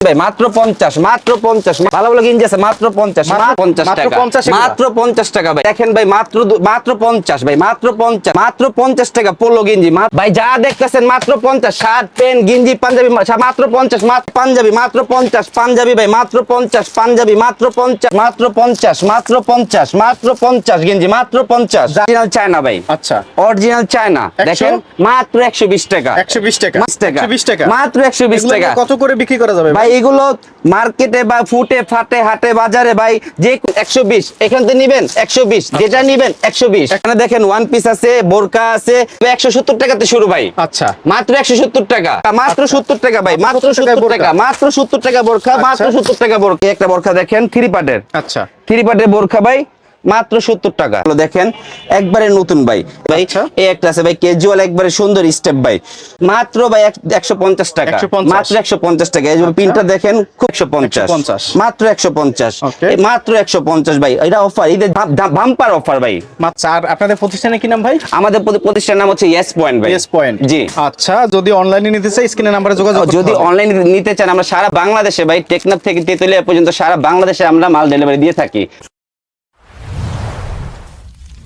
ভাই মাত্র পঞ্চাশ মাত্র পঞ্চাশ ভালো ভালো গেঞ্জি আছে মাত্র পঞ্চাশ মাত্র- মাত্র পঞ্চাশ টাকা মাত্র পঞ্চাশ টাকা ভাই দেখেন ভাই মাত্র মাত্র পঞ্চাশ ভাই মাত্র পঞ্চাশ মাত্র পঞ্চাশ টাকা পোলো গেঞ্জি ভাই যা দেখতেছেন মাত্র পঞ্চাশ শার্ট প্যান্ট গেঞ্জি পাঞ্জাবি মাত্র পঞ্চাশ মাত্র পাঞ্জাবি মাত্র পঞ্চাশ পাঞ্জাবি ভাই মাত্র পঞ্চাশ পাঞ্জাবি মাত্র পঞ্চাশ মাত্র পঞ্চাশ মাত্র পঞ্চাশ মাত্র পঞ্চাশ গেঞ্জি মাত্র পঞ্চাশ অরিজিনাল চায়না ভাই আচ্ছা অরিজিনাল চায়না দেখেন মাত্র একশো বিশ টাকা একশো বিশ টাকা বিশ টাকা বিশ টাকা মাত্র একশো বিশ টাকা কত করে বিক্রি করা যাবে ভাই এগুলো মার্কেটে বা ফুটে ফাটে হাটে বাজারে ভাই যে একশো বিশ এখান থেকে নিবেন একশো বিশ যেটা নিবেন একশো বিশ। এখানে দেখেন ওয়ান পিস আছে বোরকা আছে একশো সত্তর টাকাতে শুরু ভাই। আচ্ছা। মাত্র একশো সত্তর টাকা। মাত্র সত্তর টাকা ভাই মাত্র সত্তর টাকা মাত্র সত্তর টাকা বোরখা মাত্র আচ্ছা। সত্তর টাকা বোরখা একটা বোরখা দেখেন থ্রি পার্টের আচ্ছা। থ্রি পার্টের বোরখা ভাই। মাত্র সত্তর টাকা। দেখেন একবারে নতুন ভাই। ভাই আচ্ছা। এই একটা আছে ভাই ক্যাজুয়াল একবারে সুন্দর স্টেপ ভাই। মাত্র ভাই একশো পঞ্চাশ টাকা। মাত্র একশো পঞ্চাশ টাকা। এই যে প্রিন্টটা দেখেন খুব একশো পঞ্চাশ। মাত্র একশো পঞ্চাশ। মাত্র একশো পঞ্চাশ ভাই। এটা অফার ঈদের বাম্পার অফার ভাই। আচ্ছা আর আপনাদের প্রতিষ্ঠানে কি নাম ভাই? আমাদের প্রতিষ্ঠানের নাম হচ্ছে ইয়েস পয়েন্ট ভাই। S point G. আচ্ছা যদি অনলাইনে নিতে চাই স্ক্রিনে নাম্বারে যোগাযোগ যদি। অনলাইন নিতে চান আমরা সারা বাংলাদেশে ভাই টেকনাফ থেকে তেতুলিয়া পর্যন্ত সারা বাংলাদেশে আমরা মাল ডেলিভারি দিয়ে থাকি।